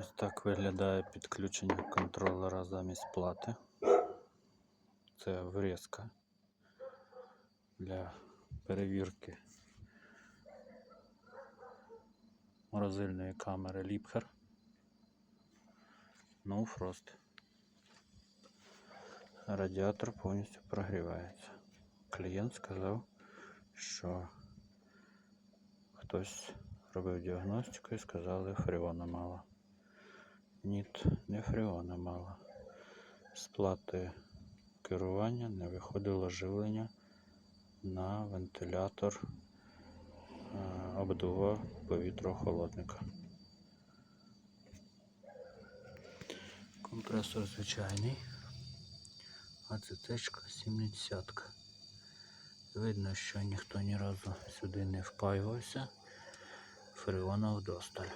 Ось так виглядає підключення контролера замість плати. Це врізка для перевірки морозильної камери Liebherr. No Frost. Радіатор повністю прогрівається. Клієнт сказав, що хтось робив діагностику і сказали фреона мало. Ні, не фреона мало. З плати керування не виходило живлення на вентилятор е, обдува повітрохолодника. Компресор звичайний. А це течка 70. Видно, що ніхто ні разу сюди не впаювався. Фреона вдосталь.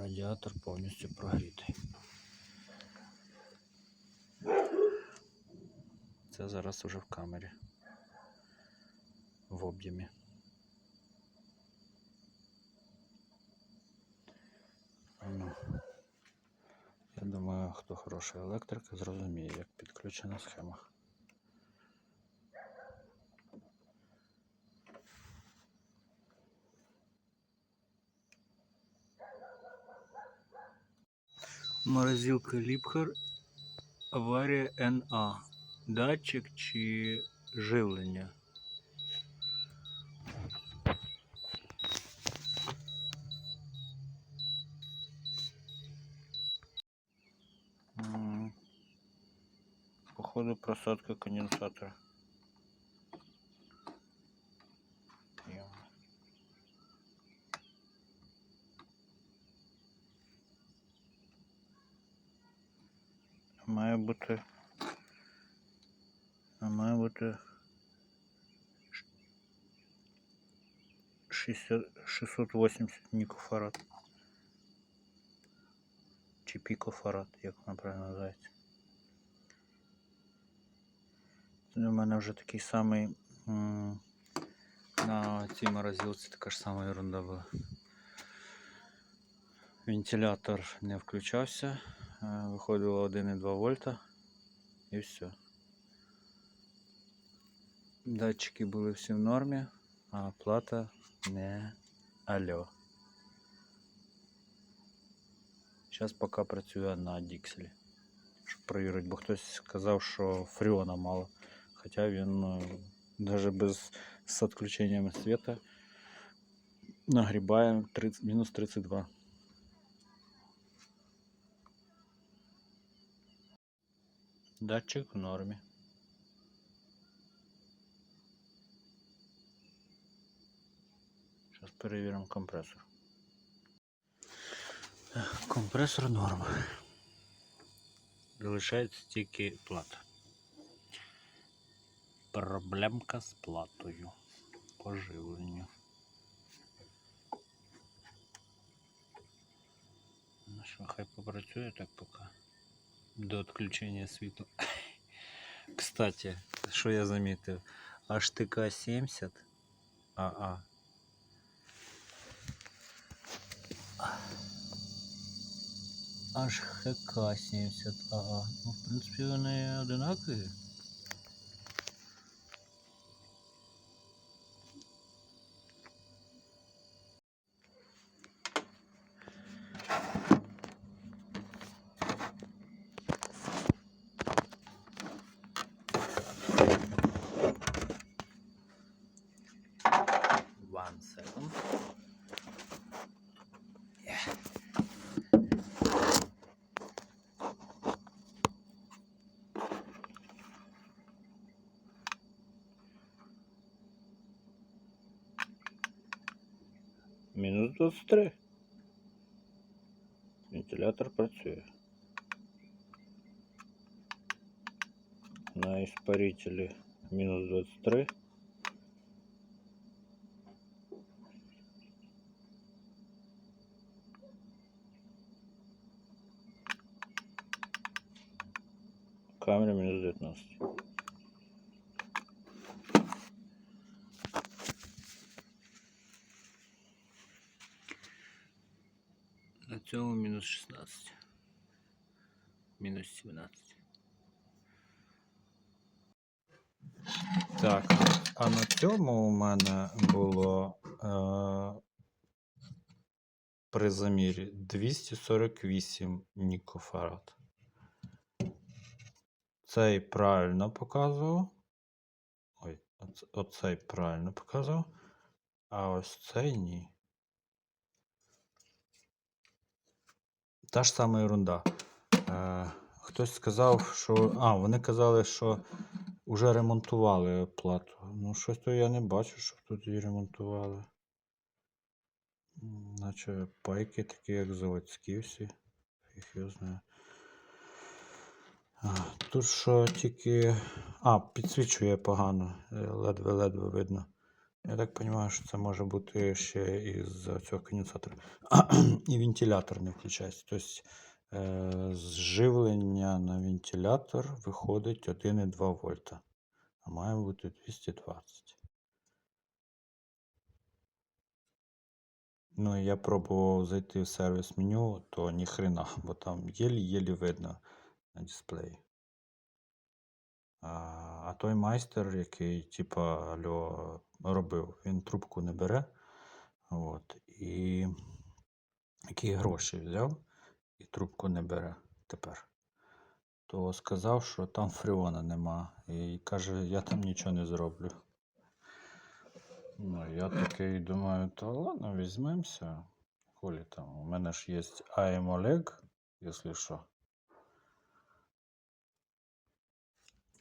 Радіатор повністю прогрітий. Це зараз уже в камері. В об'ємі. Ну, я думаю, хто хороший електрик, зрозуміє, як підключена схема. Морозилка Ліпхер, аварія НА. Датчик чи живлення? Походу просадка конденсатора. Йо. Має бути. А має бути. ш- 60, 680 мікрофарад. Чи пікофарад, як вона правильно називається. У мене вже такий самий на цій морозилці така ж сама ерунда була. Вентилятор не включався, е, виходило 1,2 вольта і все. Датчики були всі в нормі, а плата не альо. Зараз поки працює на дікселі. Щоб перевірити, бо хтось сказав, що фреона мало. Хоча він навіть без з відключенням світа нагрібає 30, мінус 32. Датчик в нормі. перевіримо компресор. Так, Компресор норм. Залишається тільки плата. Проблемка з платою. По живленню. Ну що, хай попрацює так поки. До відключення світла. Кстати, що я замітив? HTK 70 АА. Аж 70 АА. Ну, в принципі, вони одинакові. Мінус 23. Вентилятор працює. На испарителе мінус 23. Камера мінус 19. Мінус 16. Мінус 17. Так, а на цьому у мене було е, при замірі 248 нікофарад. Цей правильно показував. Ой, оц- оцей правильно показував, а ось цей ні. Та ж сама ерунда. Е, хтось сказав, що. А, вони казали, що вже ремонтували плату. Ну, щось то я не бачу, щоб тут її ремонтували. Наче пайки такі, як заводські всі. Їх я знаю. Тут що тільки. А, підсвічує погано. е, Ледве-ледве видно. Я так розумію, що це може бути ще із цього конденсатора. І вентилятор не включається. Тобто зживлення на вентилятор виходить 1,2 вольта. А має бути 220. Ну, я пробував зайти в сервіс меню, то ніхрена, бо там єлі-єлі видно на дисплеї. А, той майстер, який, типа, алло, робив, він трубку не бере. От, і які гроші взяв і трубку не бере тепер. То сказав, що там фреона нема. І каже, я там нічого не зроблю. Ну, я такий думаю, то ладно, візьмемося. Холі там. У мене ж є Oleg, якщо що.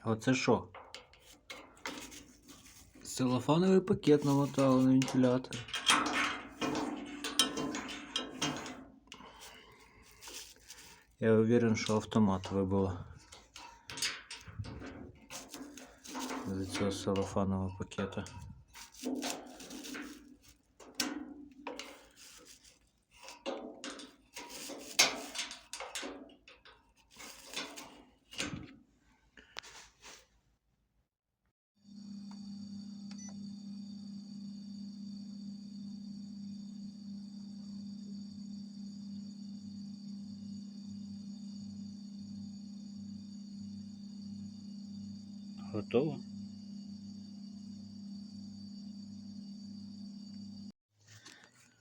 Оце що? Целофановий пакет намотали на вентилятор. Я уверен, що автомат вибило. З цього целофанового пакета. Готово?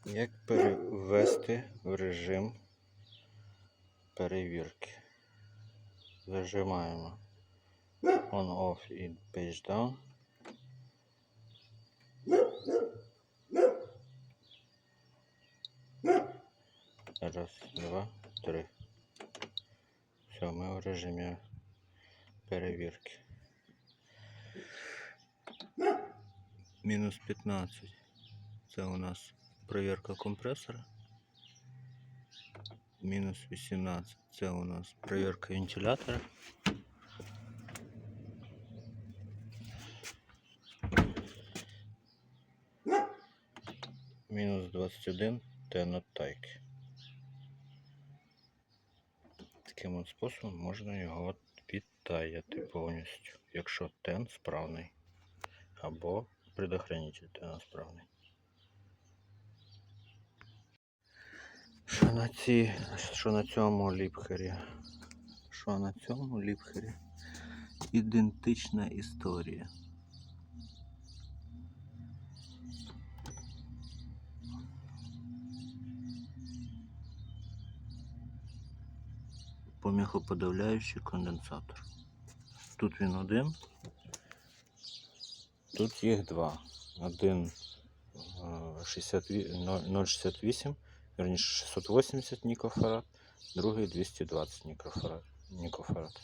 Як перевести в режим перевірки? Зажимаємо On-Off і Page Down. Раз, два, три. Все, ми в режимі перевірки. Мінус 15. Це у нас перевірка компресора. Мінус 18. Це у нас перевірка вентилятора. Мінус 21 тенотайки. Таким от способом можна його підтаяти повністю, якщо тен справний або предохранитель тена справний. Що на ці, що на цьому ліпхері? Що на цьому ліпхері? Ідентична історія. Поміхоподавляючий конденсатор. Тут він один. Тут їх два. Один е, 0,68, верніше 680 нікофарад, другий 220 нікофарад. нікофарад.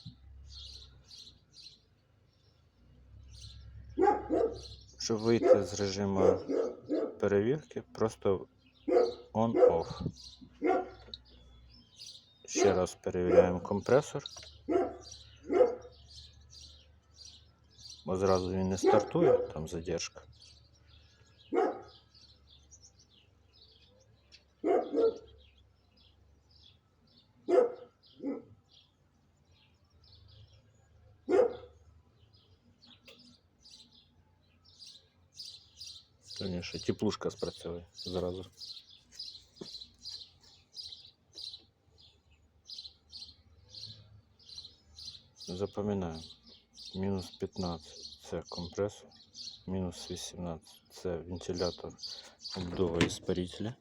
Щоб вийти з режиму перевірки, просто on-off. Ще раз перевіряємо компресор. Бо зразу він не стартує, там задержка. Раніше теплушка спрацює зразу. Запам'ятаємо. Мінус 15 це компресор, мінус 18 це вентилятор обдува іспарителя.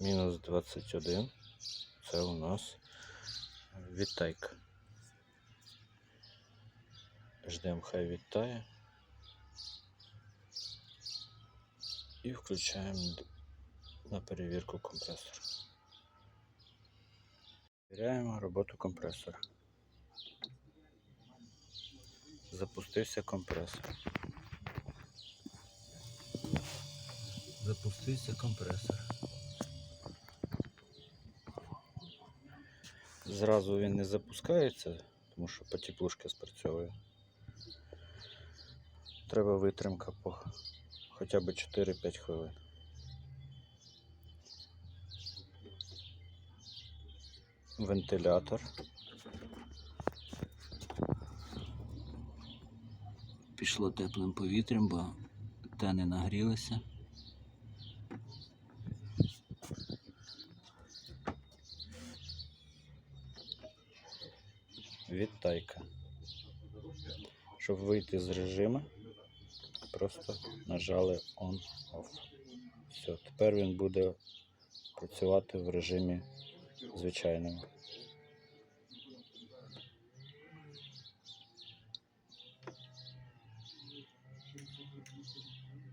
Мінус 21 це у нас відтайка. Ждемо, хай відтає. І включаємо на перевірку компресора. Перевіряємо роботу компресора. Запустився компресор. Запустився компресор. Зразу він не запускається, тому що потеплушка спрацьовує. Треба витримка по хоча б 4-5 хвилин. Вентилятор. Пішло теплим повітрям, бо тени нагрілися. Відтайка. Щоб вийти з режиму, просто нажали on-off. Все, тепер він буде працювати в режимі звичайному.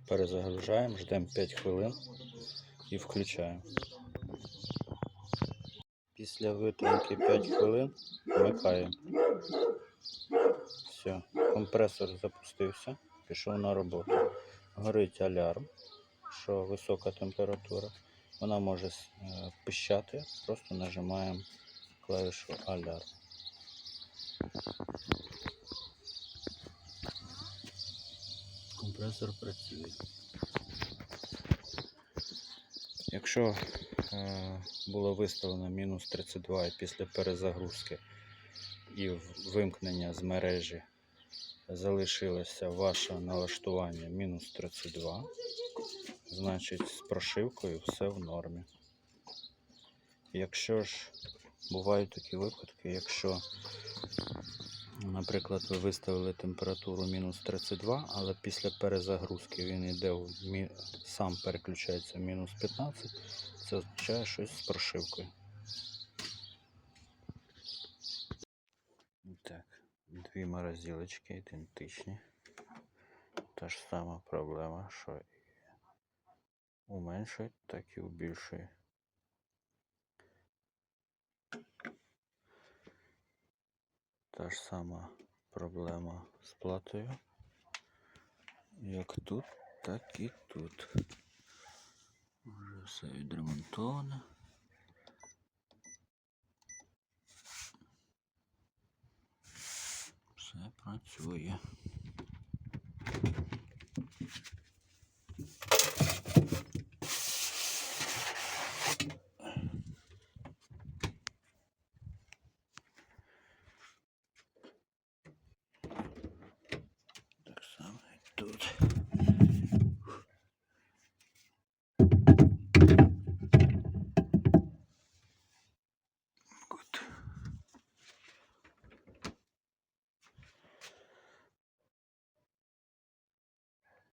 Перезагружаємо, ждемо 5 хвилин і включаємо. Після витримки 5 хвилин вмикаємо. Все, компресор запустився, пішов на роботу. Горить алярм, що висока температура. Вона може е, пищати, просто нажимаємо клавішу алярм. Компресор працює. Якщо е, було виставлено мінус 32 і після перезагрузки і вимкнення з мережі залишилося ваше налаштування мінус 32, значить з прошивкою все в нормі. Якщо ж бувають такі випадки, якщо, наприклад, ви виставили температуру мінус 32, але після перезагрузки він йде в сам переключається в мінус 15, це означає щось з прошивкою. Так, дві морозилочки ідентичні. Та ж сама проблема, що і у меншої, так і у більшої. Та ж сама проблема з платою. Як тут, так і тут. Вже все відремонтовано. Все працює.